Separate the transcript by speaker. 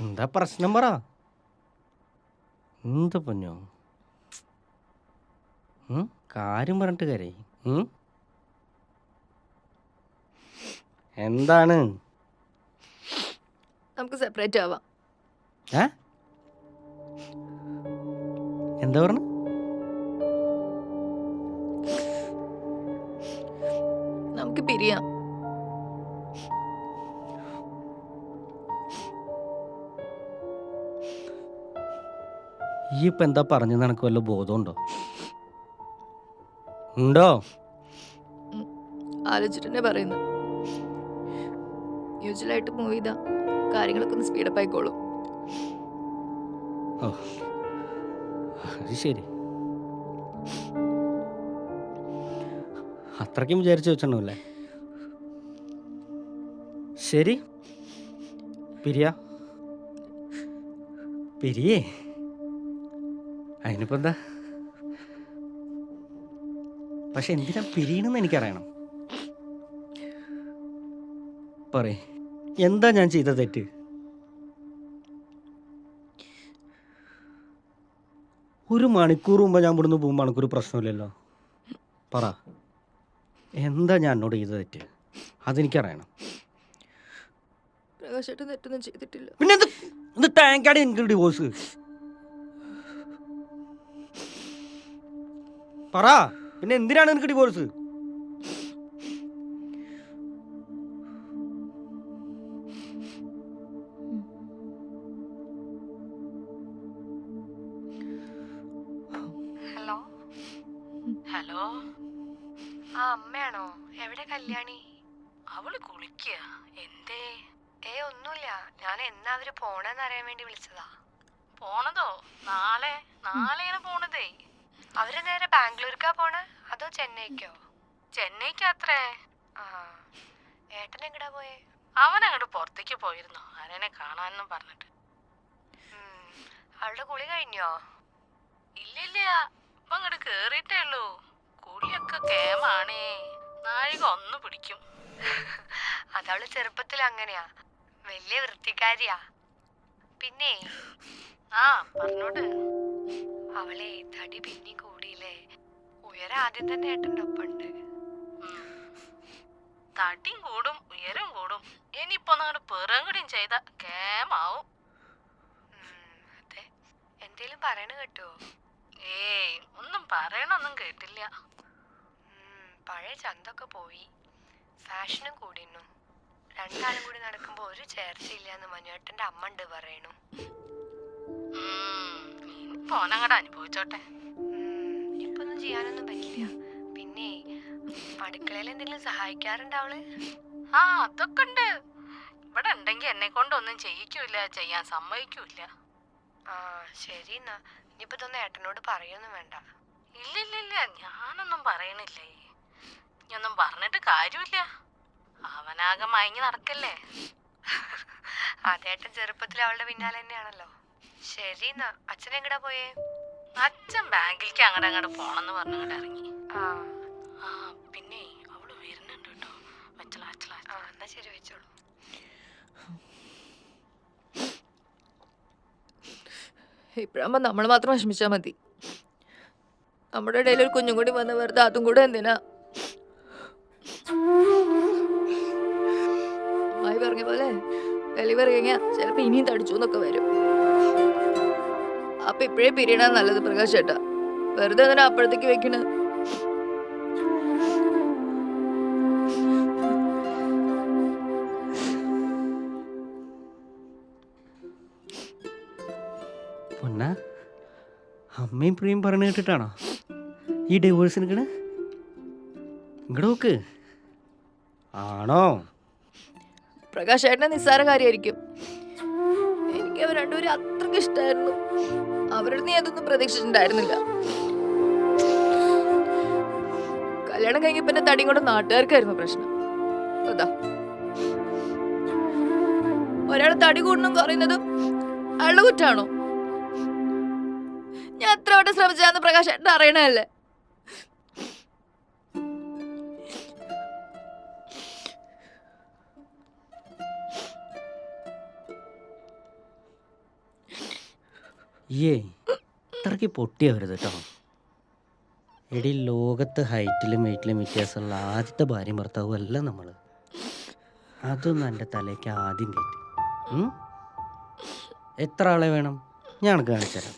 Speaker 1: എന്താ പ്രശ്നം പറ. എന്താ പൊന്നോ? കാര്യം പറഞ്ഞിട്ട് കരേ എന്താണ്?
Speaker 2: നമുക്ക് സെപ്പറേറ്റ് ആവാം.
Speaker 1: എന്താ പറഞ്ഞു?
Speaker 2: നമുക്ക് പിരിയാം.
Speaker 1: ഈ ഇപ്പം എന്താ പറഞ്ഞെന്ന് എനിക്ക് വല്ല ബോധമുണ്ടോ ഉണ്ടോ?
Speaker 2: ആലോചിച്ചിട്ടെന്നെ പറയുന്നു. യൂഷ്വലായിട്ട് മൂവ് ചെയ്താ കാര്യങ്ങളൊക്കെ ഒന്ന് സ്പീഡപ്പ് ആയിക്കോളും.
Speaker 1: ഓ അത് ശരി. അത്രയ്ക്കും വിചാരിച്ചു വെച്ചിട്ടുണ്ടാവില്ലേ? ശരി. പിരിയ. പിരിയേ. അതിനിപ്പോ എന്താ പക്ഷെ എന്തിനാ പിരിയണെന്ന് എനിക്കറിയണം. പറയേ. എന്താ ഞാൻ ചെയ്ത തെറ്റ്? ഒരു മണിക്കൂർ മുമ്പ് ഞാൻ ഇവിടുന്ന് പോകുമ്പോൾ മണിക്കൂർ പ്രശ്നമില്ലല്ലോ. പറ. എന്താ ഞാൻ എന്നോട് ചെയ്ത തെറ്റ്? അതെനിക്കറിയണം.
Speaker 2: പ്രകാശേട്ടൻ തെറ്റൊന്നും ചെയ്തിട്ടില്ല.
Speaker 1: പിന്നെ എനിക്ക് ഡിവോഴ്സ് പറ. പിന്നെ എന്തിനാണ് നിനക്ക് ഡിവോഴ്സ്
Speaker 3: ഹലോ?
Speaker 4: ഹലോ?
Speaker 3: ആ അമ്മയാണോ? എവിടെ കല്യാണി?
Speaker 4: അവൾ കുളിക്കുക എന്തേ?
Speaker 3: ഏ ഒന്നുമില്ല. ഞാൻ എന്നാ അവർ പോണെന്ന് അറിയാൻ വേണ്ടി വിളിച്ചതാ.
Speaker 4: പോണതോ? നാളെ? നാളെയാണ് പോണതേ.
Speaker 3: അവർ നേരെ ബാംഗ്ലൂർക്കാ പോണേ? അതോ ചെന്നൈക്കോ?
Speaker 4: ചെന്നൈക്ക് അത്രേ
Speaker 3: ആ. ഏട്ടൻ എങ്ങടാ പോയേ?
Speaker 4: അവൻ അങ്ങോട്ട് പുറത്തേക്ക് പോയിരുന്നു. ആരെന്നെ കാണാനെന്നും പറഞ്ഞിട്ട്.
Speaker 3: അവളുടെ കുളി കഴിഞ്ഞോ?
Speaker 4: ഇല്ലില്ല. ഇപ്പൊ അങ്ങോട്ട് കേറിയിട്ടേ ഉള്ളൂ. കുളിയൊക്കെ കേമാണേ. നാഴിക ഒന്ന് പിടിക്കും.
Speaker 3: അതവൾ ചെറുപ്പത്തിൽ അങ്ങനെയാ. വലിയ വൃത്തിക്കാരിയാ. പിന്നെ?
Speaker 4: ആ പറഞ്ഞോട്
Speaker 3: അവളെ തടി പിന്നി കൂടിയില്ലേ? ഉയരം ആദ്യം തന്നെ
Speaker 4: ഏട്ടന്റെ തടിയും കൂടും ഉയരം കൂടും. ഇനിയിപ്പോ അങ്ങോട്ട് പിറകുടിയും ചെയ്ത കേമാവും.
Speaker 3: എന്തേലും പറയണ കേട്ടോ?
Speaker 4: ഒന്നും പറയണൊന്നും കേട്ടില്ല.
Speaker 3: പഴയ ചന്തൊക്കെ പോയി. ഫാഷനും രണ്ടാളും കൂടി നടക്കുമ്പോ ഒരു ചേർച്ചയില്ല എന്ന് മനുവേട്ടന്റെ പറയണു.
Speaker 4: ഓനങ്ങോട്ട് അനുഭവിച്ചോട്ടെ
Speaker 3: ഉം, ഇനിയിപ്പൊന്നും ചെയ്യാനൊന്നും പറ്റില്ല. പിന്നെ അടുക്കളയിൽ എന്തെങ്കിലും സഹായിക്കാറുണ്ട് അവൾ
Speaker 4: ആ അതൊക്കെ ഉണ്ട് ഇവിടെ ഉണ്ടെങ്കിൽ എന്നെ കൊണ്ടൊന്നും ചെയ്യിക്കൂല ചെയ്യാൻ സമ്മതിക്കൂല
Speaker 3: ആ ശരി എന്നാ. ഇനിയിപ്പോ ഇതൊന്നും ഏട്ടനോട് പറയൊന്നും വേണ്ട.
Speaker 4: ഇല്ലില്ലില്ല ഞാനൊന്നും പറയണില്ലേ? ഇനിയൊന്നും പറഞ്ഞിട്ട് കാര്യമില്ല. അവനാകെ മയങ്ങി നടക്കല്ലേ?
Speaker 3: അതേട്ടൻ ചെറുപ്പത്തിൽ അവളുടെ പിന്നാലെ തന്നെയാണല്ലോ ശരി എന്നാ. അച്ഛൻ എങ്ങടാ പോയേ?
Speaker 4: അച്ഛൻ ബാങ്കിലേക്ക് അങ്ങോട്ട് അങ്ങോട്ട് പോണെന്ന് പറഞ്ഞങ്ങോട്ട് ഇറങ്ങി.
Speaker 3: ആ.
Speaker 4: ആ പിന്നെ അവൾ വരുന്നുണ്ട് കേട്ടോ. വെച്ചല
Speaker 3: അച്ഛളാ എന്നാ ശരി വെച്ചോളൂ.
Speaker 2: ഇപ്പഴാകുമ്പോ നമ്മൾ മാത്രം വിഷമിച്ചാ മതി. നമ്മുടെ ഇടയിൽ ഒരു കുഞ്ഞും കൂടി വന്ന് വെറുതെ അതും കൂടെ എന്തിനാ? അമ്മായി പറഞ്ഞ പോലെ ഡെലിവറി കഴിഞ്ഞാ ചിലപ്പോ ഇനിയും തടിച്ചു എന്നൊക്കെ വരും. അപ്പൊ ഇപ്പഴേ പിരിയണ നല്ലത് പ്രകാശ് ചേട്ടാ വെറുതെ എന്തിനാ അപ്പോഴത്തേക്ക് വെക്കണ?
Speaker 1: പൊന്ന അമ്മയും പ്രിയും പറഞ്ഞു കേട്ടിട്ടാണോ? ഈ ഡൈവേഴ്സ് നിൽക്കണ ഇങ്ങോട്ട് നോക്ക്. ആണോ?
Speaker 2: പ്രകാശ് ഏട്ടനെ നിസ്സാര കാര്യമായിരിക്കും എനിക്ക് അവർ രണ്ടുപേരും അത്രയ്ക്ക് ഇഷ്ടമായിരുന്നു അവരുടെ നീ അതൊന്നും പ്രതീക്ഷിച്ചിട്ടുണ്ടായിരുന്നില്ല. കല്യാണം കഴിഞ്ഞപ്പോ എന്റെ തടിയും കൊണ്ട് നാട്ടുകാർക്കായിരുന്നു പ്രശ്നം. അതാ. ഒരാൾ തടി കൂടണം പറയുന്നതും അയാളുടെ കുറ്റാണോ? ഞാൻ എത്ര വട്ടം ശ്രമിച്ചാന്ന് പ്രകാശ് അറിയണല്ലേ
Speaker 1: ഏ ഇത്രയ്ക്ക് പൊട്ടിയാവരുത് കേട്ടോ എടി ലോകത്ത് ഹൈറ്റിലും വെയിറ്റിലും വ്യത്യാസമുള്ള ആദ്യത്തെ ഭാര്യ ഭർത്താവും അല്ല നമ്മൾ അതൊന്നും എന്റെ തലേക്ക് ആദ്യം കയറ്റി. എത്ര ആളെ വേണം? ഞാൻ കാണിച്ചു തരാം